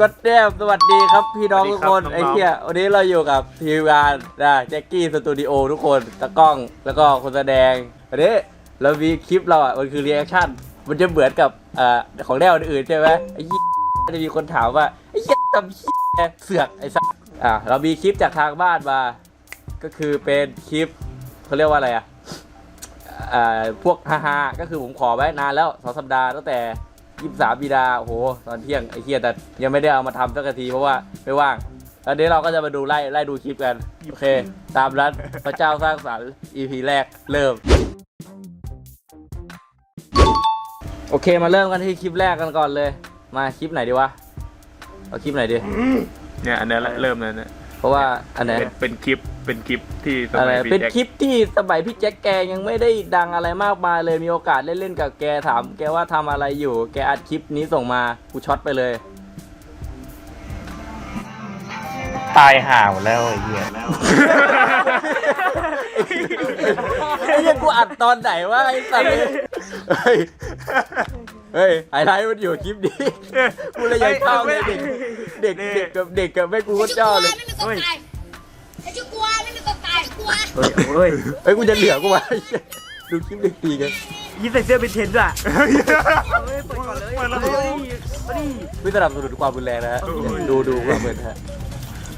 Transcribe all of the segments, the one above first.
ก็แดมสวัสดีครับพี่น้องสวัสดีทุกครับคนน้องๆไอ้เหี้ยวันนี้เราอยู่กับทีมงานนะแจ็คกี้สตูดิโอทุกคนตะกล้องแล้วก็คนแสดงวันนี้เรามีคลิปเราอะ มันคือรีแอคชั่น มันจะเหมือนกับเอ่อของแนวอื่นๆใช่ไหมไอ้เหี้ยจะมีคนถามว่า ไอ้เหี้ยทำเหี้ยเสือกไอ้สัสอะเรามีคลิปจากทางบ้านมา ก็คือเป็นคลิปเขาเรียกว่าอะไรอะอ่าพวกฮาๆก็คือผมขอไว้นานแล้วสองสัปดาห์ตั้งแต่ ยี่สามมีดาโอ้โหตอนเที่ยงไอ้เฮียแต่ยังไม่ได้เอามาทำสักทีเพราะว่าไม่ว่างตอนนี้เราก็จะมาดูไล่ไล่ดูคลิปกัน โอเค ตามนั้นพระเจ้าสร้างสรรค์ EP แรกเริ่ม โอเคมาเริ่มกันที่คลิปแรกกันก่อนเลย มาคลิปไหนดีวะ เอาคลิปไหนดี เนี่ยอันนี้แหละเริ่มแล้วเนี่ย เพราะว่าอันไหนเป็นเป็นคลิปเป็นคลิปที่สอะไรมัยพี่เป็นแจ็คคลิปที่สมัยพี่แจ็คแกยังไม่ได้ดังอะไรมากมายเลยมีโอกาสเล่นๆกับแกถามแกว่าทำอะไรอยู่ แกอัดคลิปนี้ส่งมากูช็อตไปเลย ตายห่าวแล้วไอ้เหี้ยไอ้เหี้ยังกูอัดตอนไหนวะไอ้สัตว์ เฮ้ยเฮ้ยไฮไลท์มันอยู่คลิปนี้กูเลยยังชอบเลยเด็กเด็กเด็กกับเด็กกับแม่กูก็ชอบเลยไม่มีกฎตายไอ้ชื่อกลัวไม่มีกฎตายกลัวเฮ้ยโอ้ยเฮ้ยกูจะเหลือกูวะไอ้เหี้ยดูคลิปเด็กตีกันยิ้มใส่เสื้อเป็นเทนด้วยเฮ้ยเปิดก่อนเลยเปิดแล้วเฮ้ยมาดิไม่สนับสนุนความรุนแรงนะฮะดูดูความเป็นฮะ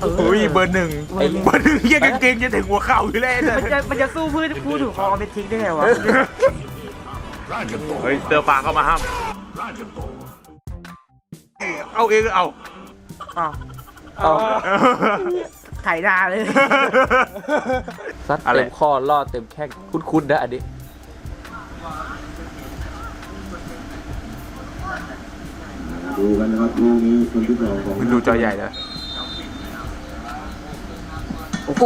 โอ้ยเบอร์หนึ่งไอ้เบอร์หนึ่งเฮียกางเกงจะถึงหัวเข่าอยู่แล้วเนี่ยมันจะมันจะสู้พืชพูดถึงคอเป็นทิ้งได้ไงวะ เฮ้ยเตอร์ปลาเข้ามาห้าม เอาเองเอาอ้าวเอาไถนาเลย ซัดเต็มข้อล่อเต็มแข้งคุ้นๆนะอันนี้ ดูกันนะครับลูกนี้คนที่สองของมันดูจอใหญ่นะโอ้โห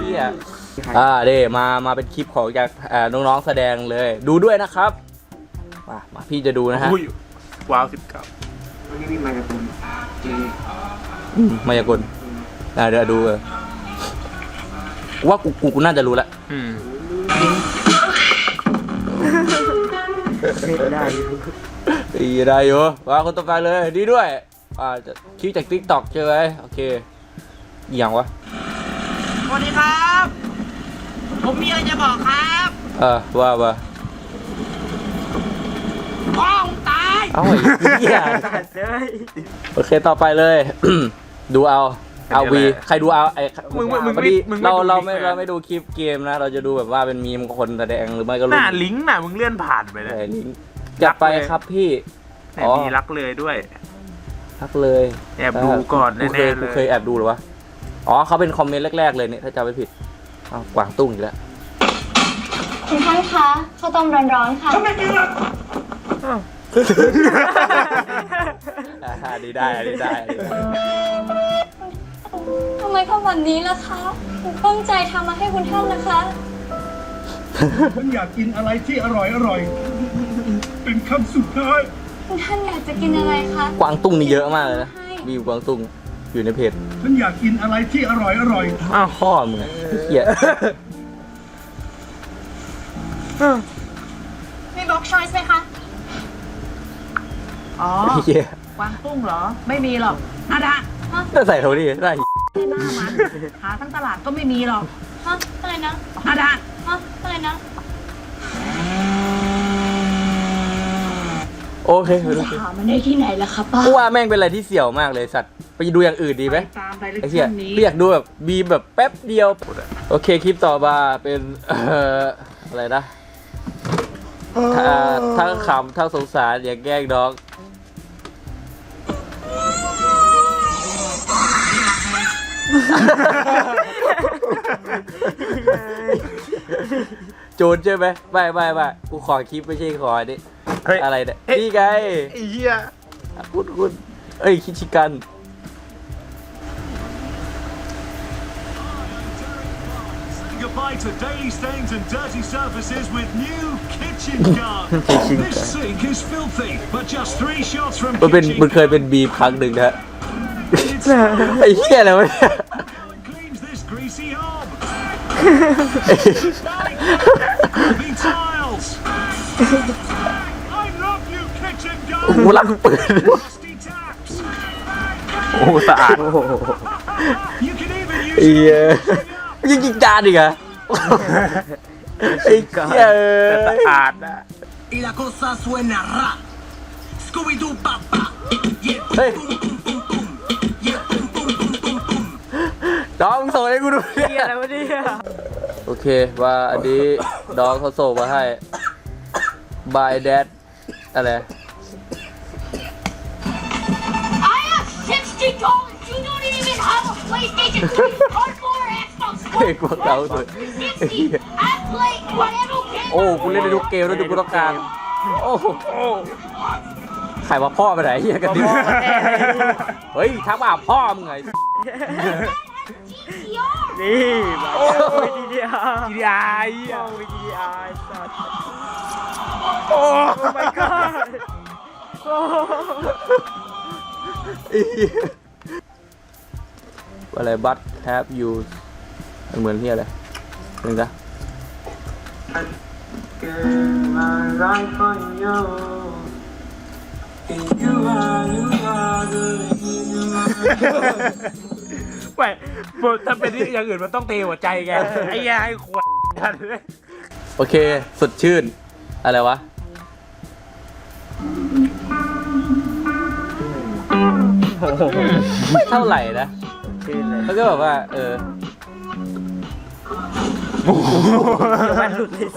เหี้ย อ่าเด้มามาเป็นคลิปของจากเอ่อน้องๆแสดงเลย ดูด้วยนะครับมามาพี่จะดูนะฮะอุ้ยว้าวสิบเก้าวันนี้มีมาการ์ตูนเจอืมมายากลอ่าเดี๋ยวดูเออว่ากูกูกูน่าจะรู้ละอืมได้ดีได้อยู่ว่าคนต่อไปเลยดีด้วย อ่าจะคลิปจากทิกตอกใช่ไหมโอเคอหย่างวะสวัสดีครับ ผมมีอะไรจะบอกครับเออว่าว่าพ่อผมตายเอ้าไอ้เหี้ยเฮ้ยโอเคต่อไปเลย ดูเอาเอาวีใครดูเอาไอ้มึงมึงมึงพอไม่ดีมึงเราเราดูไม่ลิงก์เราลยไม่ดูคลิปเกมนะ เราจะดูแบบว่าเป็นมีมคนแสดงหรือไม่ก็หรุ่น้านลิงก์น่ะมึงเลื่อนผ่านไปเลยแต่ลิงก์จัดไปครับพี่แต่อ๋อมีรักเลยด้วยทักเลยแอบดูก่อนกูเคแน่ยๆเลกูยเคยแอบดูเหรอวะอ๋อเขาเป็นคอมเมนต์แรกๆเลยเนี่ยถ้าจำไม่ผิด อ้าวกวางตุ้งอีกแล้วคุณท่านคะข้าวต้มร้อนๆค่ะ อ่าอันนี้ได้อันนี้ได้อันนี้ได้ ทำไมทำแบบนี้ล่ะคะผมตั้งใจทำมาให้คุณท่านนะคะ ฉันอยากกินอะไรที่อร่อยอร่อย เป็นคำสุดท้าย คุณท่านอยากจะกินอะไรคะ กวางตุ้งนี่เยอะมากเลยนะมีกวางตุ้ง อยู่ในเพจฉันอยากกินอะไรที่อร่อยอร่อยอ้าวพ่อมึงอะเหี้ยมีบล็อกชอยส์ไหมคะ อ๋อ เหี้ยกวางตุ้งเหรอ ไม่มีหรอกอาดะจะใส่เท่านี้ได้หน้ามันหาทั้งตลาดก็ไม่มีหรอกฮะอะไรนะอาดะฮะอะไรนะ โอเคไปดูหามันได้ที่ไหนล่ะคะป้ากูว่าแม่งเป็นอะไรที่เสี่ยวมากเลยสัตว์ไปดูอย่างอื่นดีไหมตามไดเรกไอ้เหี้ยชันนี้พี่อยากดูแบบมีแบบแป๊บเดียว โอเคคลิปต่อมาเป็นเอ่ออะไรนะถ้าทั้งขำทั้งสงสารอย่าแกล้งน้องโจรใช่ไหมไม่ไม่ไม่กูขอคลิปไม่ใช่ขออันนี้เฮ้ย อะไรเนี่ยเอ๊ะนี่ไงไอ้เหี้ยคุณคุณเอ้ย คิดชิกัน Goodbye to daily stains and dirty surfaces with new Kitchen Guard. this sink is filthy, but just three shots from มันเป็น Kitchen มันเคยเป็นบีมครั้งหนึ่งนะ It's ไอ้เหี้ยอะไรวะเนี่ย and cleans this greasy hob. Moving tiles. I love you, Kitchen กู Guard. รักปืน Rusty taps. โอ้สะอาด You can even use เอียยิงยิงจานอีกเหรอไอ้เหี้ยเอ้แต่สะยอาดนะ Y la cosa suena ra. Scooby-Doo papa. Yeah, เฮ้ย boom, boom, boom, boom. Yeah, boom, boom, boom, boom, boom. ดองส่งให้กูดูเนี่ยอะไรวะเนี่ย โอเค ว่าอันนี้ดองเขาส่งมาให้ by dad อะไร I have sixty dollars. You don't even have a PlayStation 3 or four Xbox เฮ้ยพวกเราสุด Sixty. I play whatever game. โอ้กูเล่นได้ทุกเกมแล้วดูกูต้องการ โอ้โหใครว่าพ่อไปไหนเฮียกันดิเฮ้ยทักมาหาพ่อมึงไง GTR. นี่มาโอ้ยดีดีอาร์ดีดีไอมองวีดีอาร์สัตว์ โอ้ไม่ก็โอ้อะไรบัตแทบยูเหมือนเฮียอะไรนึงนะ แหวถ้าเป็นที่อย่างอื่นมันต้องเตะหัวใจไงไอ้ยายขวดกันเลยโอเค สดชื่น อะไรวะ ไม่เท่าไหร่นะชื่นเลยแล้วก็แบบว่า เออแว่นหลุดเลย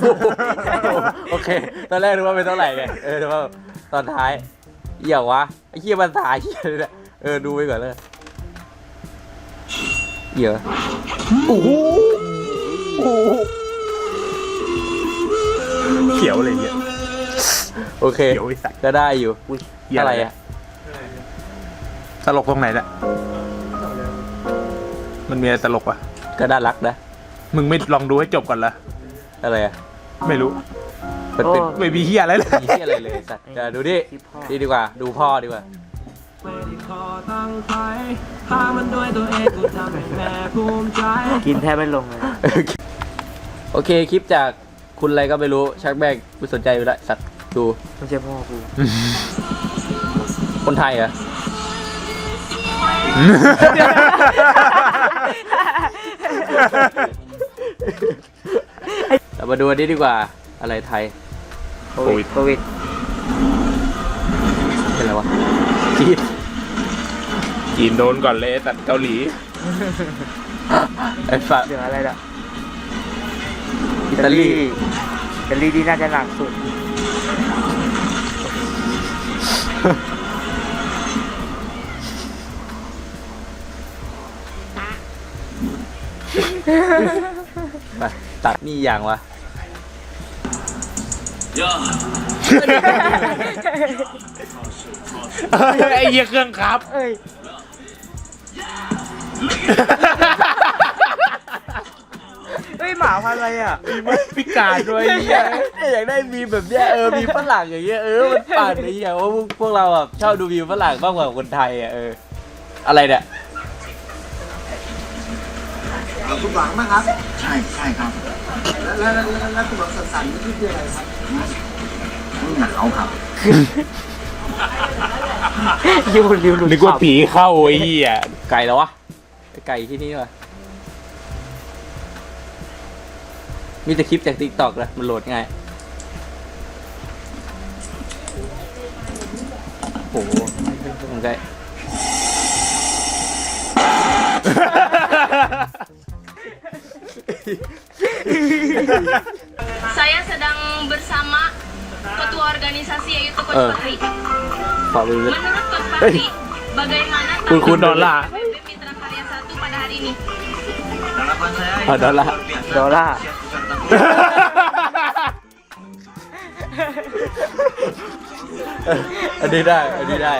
โอเค ตอนแรกนึกว่าเป็นเท่าไหร่ไงเออแต่ว่าตอนท้ายเหี้ยวะไอ้เหี้ยภาษาเหี้ยเลยเนี่ยเออ ดูไปก่อนเลย เหี้ยโอ้โหโอ้โหเขียวเลยเนี่ย โอเคเขียวไอ้สัตว์ ก็ได้อยู่เหี้ยอะอะไรไรอะตลกตรงไหนน่ะ มันมีอะไรตลกวะก็น่ารักนะมึงไม่ลองดูให้จบก่อนละอะไรอะไม่รู้ มันเป็นไม่มีเฮียอะไรเลย มีเหี้ยอะไรเลยสัตว์จะดูดิดีดีกว่า ดูพ่อดีกว่า กินแทบไม่ลงเลย โอเคคลิปจากคุณอะไรก็ไม่รู้ชักแบกไม่สนใจอยู่แล้วสัตว์ดูไม่ใช่พ่อกูคนไทยเหรอ เรามาดูอันนี้ดีกว่าอะไรไทยโควิด โควิดเป็นอะไรวะจีน จีนโดนก่อนเลยตัดเกาหลี ไอ้ฝักเหลืออะไรล่ะอิตาลีอิตาลีที่น่าจะหนักสุด ไปตัดนี่อย่างวะ ไอ้เหี้ยเครื่องครับ เอ้ย เฮ้ยหมาพันธุ์อะไรอะพิการด้วยไอ้เหี้ยอยากได้มีแบบเนี้ยเออมีฝรั่งอย่างเงี้ยเออมันปั่นไอ้เหี้ยว่าพวกพวกเราแบบชอบดูวิวฝรั่งมากกว่าคนไทยอะเอออะไรเนี่ยคุณหวังมากครับ ใช่ใช่ครับ แล้วแล้วแล้วแล้วคุณหวังสันสันนี่คืออะไรครับหนาวครับยูริวหลุดนึกว่าผีเข้าไอ้เหี้ยไก่แล้ววะ ไอ้ไก่ที่นี่วะมีแต่คลิปจากติ๊กต็อกเลยมันโหลดง่าย โอ้โหมันไก่ Saya sedang bersama ketua organisasi yaitu Coach Eh. Fahri. ฝากไปเลย Menurut Coach Fahri, bagaimana คุณคุณดอลลาร์ อะดอลลาร์ดอลลาร์ อันนี้ได้ อันนี้ได้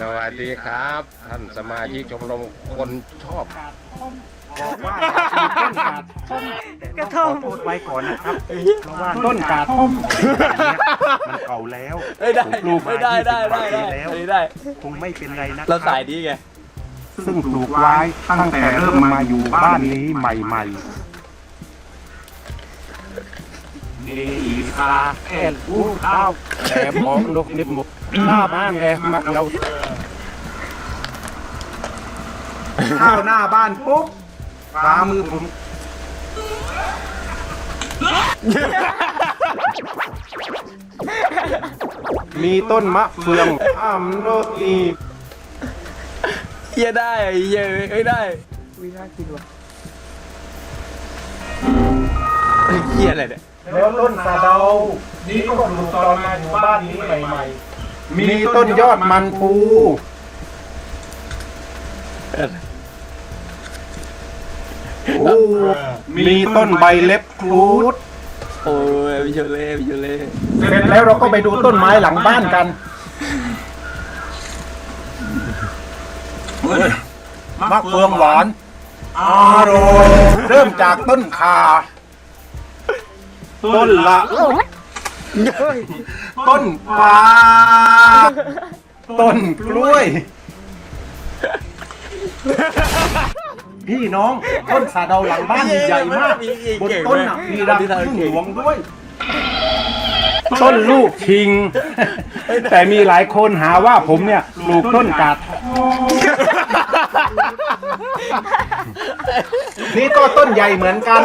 สวัสดีครับ ท่านสมาชิกชมรมคนชอบกระท่อมไว้ก่อนนะครับเพราะว่าต้นกาท่อมมันเก่าแล้วเอ้ยได้ผมปลูกไม่มาได้ได้ได้20ได้ปีแล้วอันนี้ได้ คงไม่เป็นไรนะเราสายนี้ไง ซึ่งปลูกไว้ตั้งแต่เริ่มมาอยู่บ้านนี้ใหม่ๆเนอีคาแอนอูข้าวแต่มองนกนิบหมดหน้าบ้านแกมาเราข้าวหน้าบ้านปุ๊บฝ่ามือผมมีต้นมะเฟืองอ้ามโรตีเฮียได้อะเฮียเอ้ยได้วิน่ากินว่ะเฮียอะไรเนี่ยแล้วต้นสะเดา นี่ก็ปลูกตอนมาอยู่บ้านนี้ใหม่ๆ มีต้นยอดมันปูโอ้มีต้นใบเล็บครูดโอ้ยวิชเล่วิชเล่เสร็จแล้วเราก็ไปดูต้นไม้หลังบ้านกัน มะเฟืองหวานอร่อยเริ่มจากต้นขาต้นละต้นปาต้นกล้วย พี่น้องต้นสาเดาหลังบ้านนี่ใหญ่มากบนต้นน่ะมีรังพึ่งหลวงด้วย ต้นลูกชิง แต่มีหลายคนหาว่าผมเนี่ยปลูกต้นกาดนี่ก็ต้นใหญ่เหมือนกัน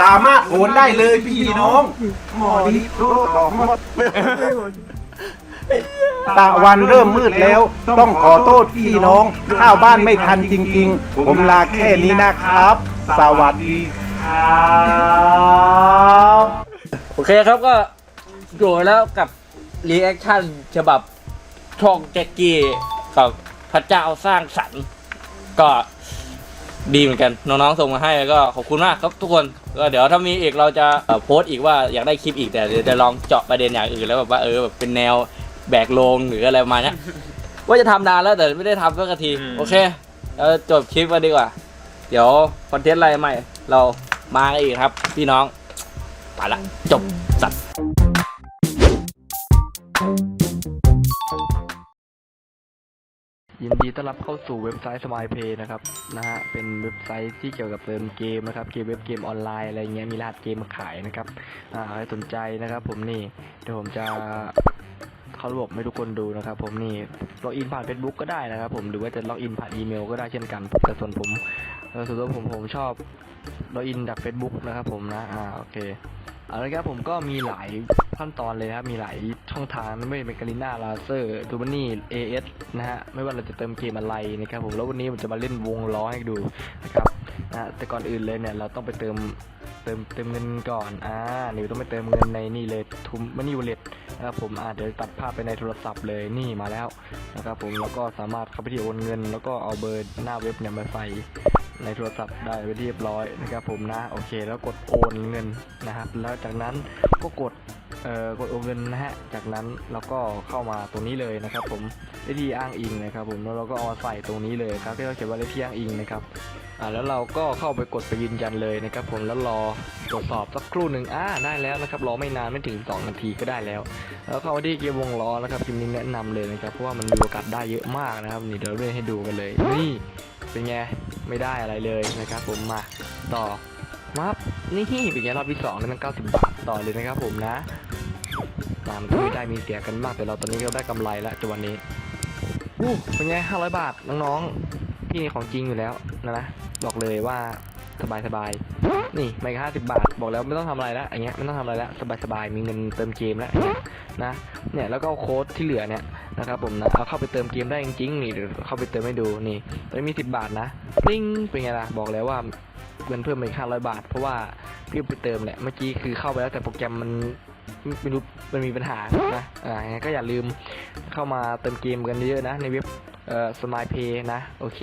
สามารถโหนได้เลยพี่น้อง หมอดีตะวันเริ่มมืดแล้ว ต้องขอโทษพี่น้อง ข้าวบ้านไม่ทันจริง ๆ ผมลาแค่นี้นะครับ สวัสดีครับ โอเคครับก็จบแล้วกับรีแอคชั่นฉบับช่องแจ็กกี้กับพระเจ้าสร้างสรรค์ก็ดีเหมือนกันน้องๆส่งมาให้ก็ขอบคุณมากครับทุกคนก็เดี๋ยวถ้ามีอีกเราจะเอ่อโพสต์อีกว่าอยากได้คลิปอีกแต่เดี๋ยวจะลองเจาะประเด็นอย่างอื่นแล้วแบบว่าเออแบบเป็นแนวแบกโลงหรืออะไรประมาณเนี้ยว่าจะทำนานแล้วแต่ไม่ได้ทำสักทีโอเคเราจบคลิปกันดีกว่า เดี๋ยวคอนเทนต์อะไรใหม่ เรามากันอีกครับ พี่น้อง ไปละจบสัตว์ยินดีต้อนรับเข้าสู่เว็บไซต์ Smile Pay นะครับนะฮะเป็นเว็บไซต์ที่เกี่ยวกับเติมเกมนะครับเกมเว็บเกมออนไลน์อะไรเงี้ยมีรหัสเกมมาขายนะครับอ่าใครสนใจนะครับ ผมนี่เดี๋ยวผมจะเข้าระบบให้ทุกคนดูนะครับ ผมนี่ล็อกอินผ่าน Facebook ก็ได้นะครับ ผมหรือว่าจะล็อกอินผ่านอีเมลก็ได้เช่นกันแต่ส่วนผม เออส่วนตัวผมผมชอบล็อกอินจาก Facebook นะครับผมนะ อ่าโอเคเอาละครับผมก็มีหลายขั้นตอนเลยครับ มีหลายช่องทางไม่ว่าเป็นการีนาลาเซอร์ทูบันนี่เอเอสนะฮะ ไม่ว่าเราจะเติมเกมอะไรนะครับผมแล้ววันนี้ผมจะมาเล่นวงล้อให้ดูนะครับนะแต่ก่อนอื่นเลยเนี่ยเราต้องไปเติมเติมเติมเงินก่อนอ่านี่ต้องไปเติมเงินในนี่เลยทุมมันนี่วอลเล็ตนะครับผมอ่าเดี๋ยวตัดภาพไปในโทรศัพท์เลยนี่มาแล้วนะครับผมแล้วก็สามารถเข้าไปที่โอนเงิน แล้วก็เอาเบอร์หน้าเว็บเนี่ยมาใส่ ในโทรศัพท์ได้ไปเรียบร้อยนะครับผมนะโอเค แล้วกดโอนเงินนะครับ แล้วจากนั้นก็กดเอ่อกดโอนเงินนะฮะจากนั้นเราก็เข้ามาตรงนี้เลยนะครับ ผมเลขที่อ้างอิงนะครับ ผมแล้วเราก็เอามาใส่ตรงนี้เลยครับที่เราเขียนว่าเลขที่อ้างอิงนะครับอ่าแล้วเราก็เข้าไปกดไปยืนยันเลยนะครับ ผมแล้วรอตรวจสอบสักครู่หนึ่งอ่าได้แล้วนะครับรอไม่นานไม่ถึง 2 นาทีก็ได้แล้ว แล้วเข้ามาที่เกียร์วงล้อนะครับทีมนี้แนะนำเลยนะครับเพราะว่ามันมีโอกาสได้เยอะมากนะครับ นี่เดี๋ยวเราเล่นให้ดูกันเลยนี่ เป็นไง ไม่ได้อะไรเลยนะครับผมมาต่อมานี่เป็นไงรอบที่สองแล้วมัน90บาทต่อเลยนะครับผมนะตามที่ได้มีเสียกันมากแต่เราตอนนี้ก็ได้กำไรแล้วจนวันนี้อู้เป็นไงห้าร้อยบาทน้องๆพี่นี่ของจริงอยู่แล้วนะนะบอกเลยว่า สบายสบายนี่ไม่ห้าสิบบาท บอกแล้วไม่ต้องทำอะไรแล้วอย่างเงี้ยไม่ต้องทำอะไรแล้วสบายสบายมีเงินเติมเกมแล้วนะเนี่ยแล้วก็เอาโค้ดที่เหลือเนี่ยนะครับผมนะเอาเข้าไปเติมเกมได้จริงๆนี่เดี๋ยวเข้าไปเติมให้ดูนี่ตอนนี้มีสิบบาทนะปิ้งเป็นไงล่ะบอกแล้วว่าเงินเพิ่มมาอีกห้าร้อยบาท เพราะว่าพี่ไปเติมแหละเมื่อกี้คือเข้าไปแล้วแต่โปรแกรมมันไม่รู้มันมีปัญหานะอ่าอย่างก็อย่าลืมเข้ามาเติมเกมกันเยอะๆนะในเว็บเอ่อสมายเพย์นะ โอเค